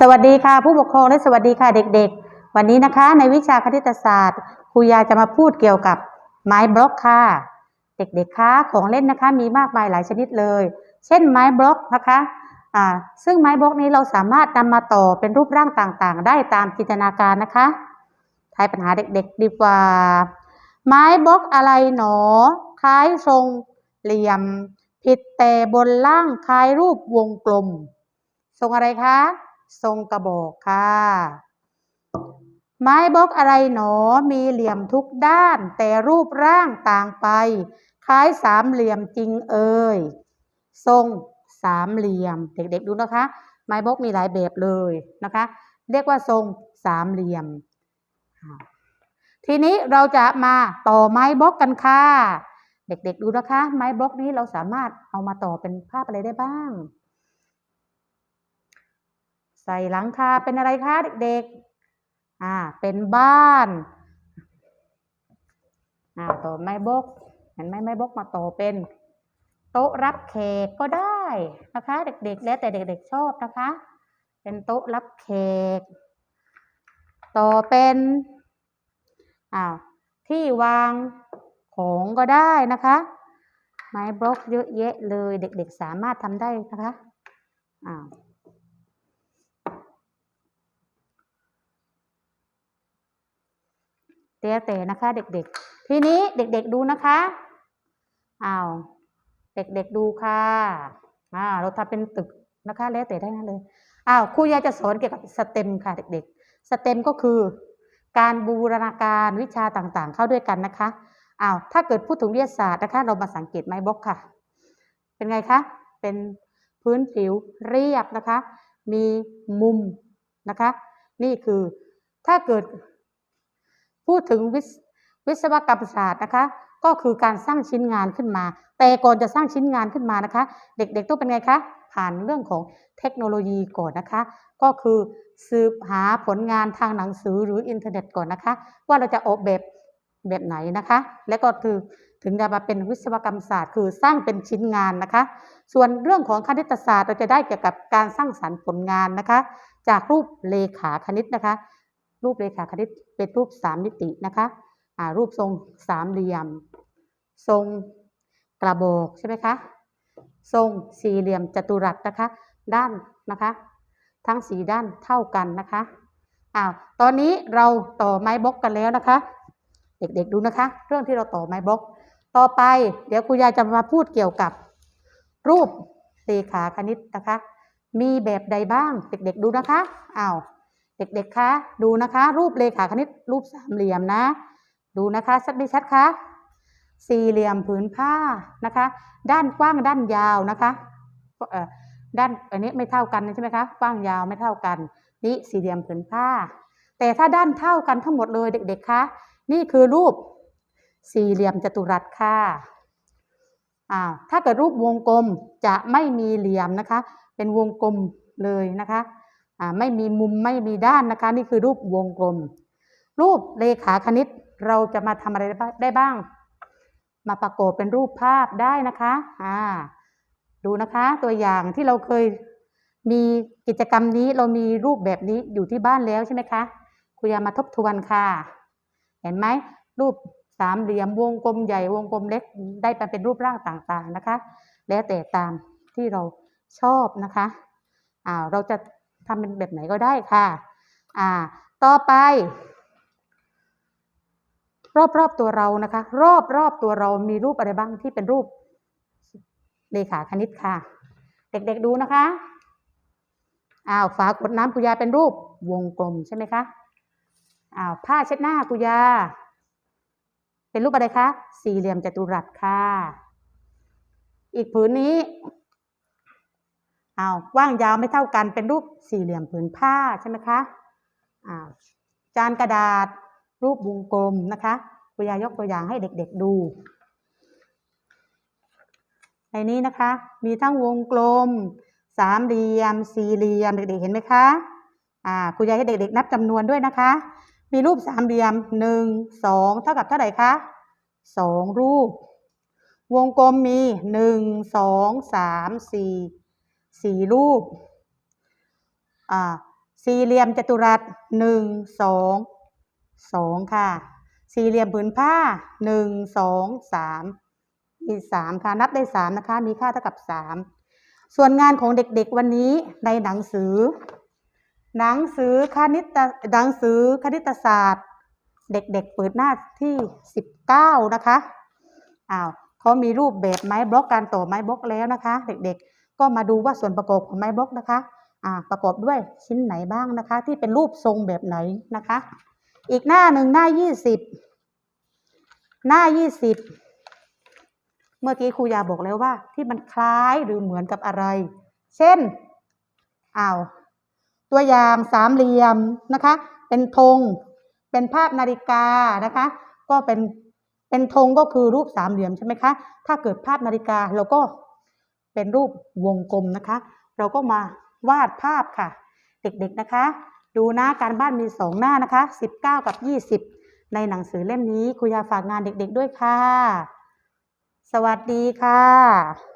สวัสดีค่ะผู้ปกครองและสวัสดีค่ะเด็กๆ วันนี้นะคะในวิชาคณิตศาสตร์ครูยาจะมาพูดเกี่ยวกับไม้บล็อกค่ะ เด็กๆคะของเล่นนะคะมีมากมายหลายชนิดเลย เช่นไม้บล็อกนะคะอ่าซึ่งไม้บล็อกนี้เราสามารถนำมาต่อเป็นรูปร่างต่างๆ ได้ตามจินตนาการนะคะทายปัญหาเด็กๆ ดีกว่า ไม้บล็อกอะไรหนอ คล้ายทรงเหลี่ยม ผิดแต่บนล่างคล้ายรูปวงกลม ทรงอะไรคะ ทรงกระบอกค่ะ ไม้บล็อกอะไรหนอ มีเหลี่ยมทุกด้าน แต่รูปร่างต่างไป คล้ายสามเหลี่ยมจริงเอ่ย ทรงสามเหลี่ยม เด็กๆดูนะคะ ไม้บล็อกมีหลายแบบเลยนะคะ เรียกว่าทรงสามเหลี่ยม ทีนี้เราจะมาต่อไม้บล็อกกันค่ะ เด็กๆดูนะคะ ไม้บล็อกนี้เราสามารถเอามาต่อเป็นภาพอะไรได้บ้าง ใส่หลังคาเป็นอะไรคะเด็กๆ อ่า เป็นบ้าน อ่าต่อไม้บล็อกเห็นไหมไม้บล็อกมาต่อเป็น โต๊ะรับแขกก็ได้นะคะ เด็กๆ แล้วแต่เด็ก ๆ ชอบนะคะ เป็นโต๊ะรับแขก ต่อเป็นอ้าวที่วางของก็ได้นะคะ ไม้บล็อกเยอะแยะเลยเด็ก ๆ สามารถทำได้นะคะอ้าว แล้วแต่นะคะ เด็กๆ ทีนี้เด็กๆดูนะคะอ้าวเด็กๆดูค่ะอ่าเราทำเป็นตึกนะคะ แล้วแต่ได้นะเลยอ้าวครูยาจะสอนเกี่ยวกับสเต็มค่ะ เด็กๆ สเต็มก็คือการบูรณาการวิชาต่างๆ เข้าด้วยกันนะคะอ้าวถ้าเกิดพูดถึงวิทยาศาสตร์นะคะ เรามาสังเกตไม้บล็อกค่ะ เป็นไงคะเป็นพื้นผิวเรียบนะคะ มีมุมนะคะ นี่คือถ้าเกิด พูดถึงวิศวิศวกรรมศาสตร์นะคะ ก็คือการสร้างชิ้นงานขึ้นมา แต่ก่อนจะสร้างชิ้นงานขึ้นมานะคะ เด็กๆต้องเป็นไงคะผ่านเรื่องของเทคโนโลยีก่อนนะคะ ก็คือสืบหาผลงานทางหนังสือหรืออินเทอร์เน็ตก่อนนะคะ ว่าเราจะออกแบบแบบไหนนะคะ และก็คือถึงจะมาเป็นวิศวกรรมศาสตร์ คือสร้างเป็นชิ้นงานนะคะ ส่วนเรื่องของคณิตศาสตร์เราจะได้เกี่ยวกับการสร้างสรรค์ผลงานนะคะ จากรูปเลขาคณิตนะคะ รูปเลขาคณิตเป็นรูปสามมิตินะคะอ่ารูปทรงสามเหลี่ยม ทรงกระบอกใช่ไหมคะทรงสี่เหลี่ยมจัตุรัสนะคะ ด้านนะคะ ทั้งสีด้านเท่ากันนะคะอ้าวตอนนี้เราต่อไม้บล็อกกันแล้วนะคะ เด็กๆดูนะคะ เรื่องที่เราต่อไม้บล็อก ต่อไปเดี๋ยวครูยายจะมาพูดเกี่ยวกับ รูปเลขาคณิตนะคะ มีแบบใดบ้างเด็กๆดูนะคะอ้าว เด็กๆ คะ ดูนะคะ รูปเลขาคณิตรูปสามเหลี่ยมนะ ดูนะคะชัดไม่ชัดคะสี่เหลี่ยมผืนผ้านะคะ ด้านกว้างด้านยาวนะคะเอ่อด้านอันนี้ไม่เท่ากันใช่ไหมคะกว้างยาวไม่เท่ากัน นี่สี่เหลี่ยมผืนผ้า แต่ถ้าด้านเท่ากันทั้งหมดเลยเด็ก ๆ คะนี่คือรูปสี่เหลี่ยมจัตุรัสค่ะอ้าวถ้าเกิดรูปวงกลมจะไม่มีเหลี่ยมนะคะ เป็นวงกลมเลยนะคะ ไม่มีมุมไม่มีด้านนะคะ นี่คือรูปวงกลม รูปเลขาคณิตเราจะมาทำอะไรได้บ้าง มาประกอบเป็นรูปภาพได้นะคะอ่าดูนะคะตัวอย่างที่เราเคยมีกิจกรรมนี้เรามีรูปแบบนี้อยู่ที่บ้านแล้วใช่ไหมคะครูยามาทบทวนค่ะ เห็นไหมรูปสามเหลี่ยมวงกลมใหญ่วงกลมเล็กได้ไปเป็นรูปร่างต่างๆนะคะ แล้วแต่ตามที่เราชอบนะคะอ่าเราจะ ทำเป็นแบบไหนก็ได้ค่ะอ่าต่อไป รอบๆตัวเรานะคะ รอบรอบตัวเรามีรูปอะไรบ้างที่เป็นรูปเลขาคณิตค่ะ เด็กๆดูนะคะอ้าวฝากดน้ำกุยาเป็นรูปวงกลมใช่ไหมคะอ้าวผ้าเช็ดหน้ากุยา เป็นรูปอะไรคะ สี่เหลี่ยมจัตุรัสค่ะ อีกผืนนี้ อ้าวกว้างยาวไม่เท่ากันเป็นรูปสี่เหลี่ยมผืนผ้าใช่ไหมคะอ้าวจานกระดาษ รูปวงกลมนะคะคุยายกตัวอย่างให้เด็กๆดู ในนี้นะคะ มีทั้งวงกลม สามเหลี่ยม สี่เหลี่ยมเด็กๆเห็นไหมคะอ่าคุณยายให้เด็กๆนับจำนวนด้วยนะคะ มีรูปสามเหลี่ยมหนึ่งสองเท่ากับเท่าไหร่คะสองรูป วงกลมมีหนึ่งสองสามสี่ สี่รูปอ่าสี่เหลี่ยมจัตุรัสหนึ่งสองสองค่ะ สี่เหลี่ยมผืนผ้าหนึ่งสองสามมีสามค่ะ นับได้สามนะคะ มีค่าเท่ากับสามส่วนงานของเด็กๆวันนี้ในหนังสือ หนังสือคณิตหนังสือคณิตศาสตร์ เด็กๆเปิดหน้าที่สิบเก้านะคะอ้าวเขามีรูปแบบไม้บล็อกการต่อไม้บล็อกแล้วนะคะ เด็กๆ ก็มาดูว่าส่วนประกอบของไม้บล็อกนะคะอ่าประกอบด้วยชิ้นไหนบ้างนะคะ ที่เป็นรูปทรงแบบไหนนะคะ อีกหน้าหนึ่งหน้ายี่สิบหน้ายี่สิบเมื่อกี้ครูยาบอกแล้วว่า ที่มันคล้ายหรือเหมือนกับอะไร เช่นอ้าวตัวอย่างสามเหลี่ยมนะคะ เป็นธงเป็นภาพนาฬิกานะคะ ก็เป็นเป็นธงก็คือรูปสามเหลี่ยมใช่ไหมคะ ถ้าเกิดภาพนาฬิกาเราก็ เป็นรูปวงกลมนะคะ เราก็มาวาดภาพค่ะ เด็กๆนะคะ ดูนะการบ้านมีสองหน้านะคะ 19 กับ 20 ในหนังสือเล่มนี้ครูยาฝากงานเด็กๆด้วยค่ะ สวัสดีค่ะ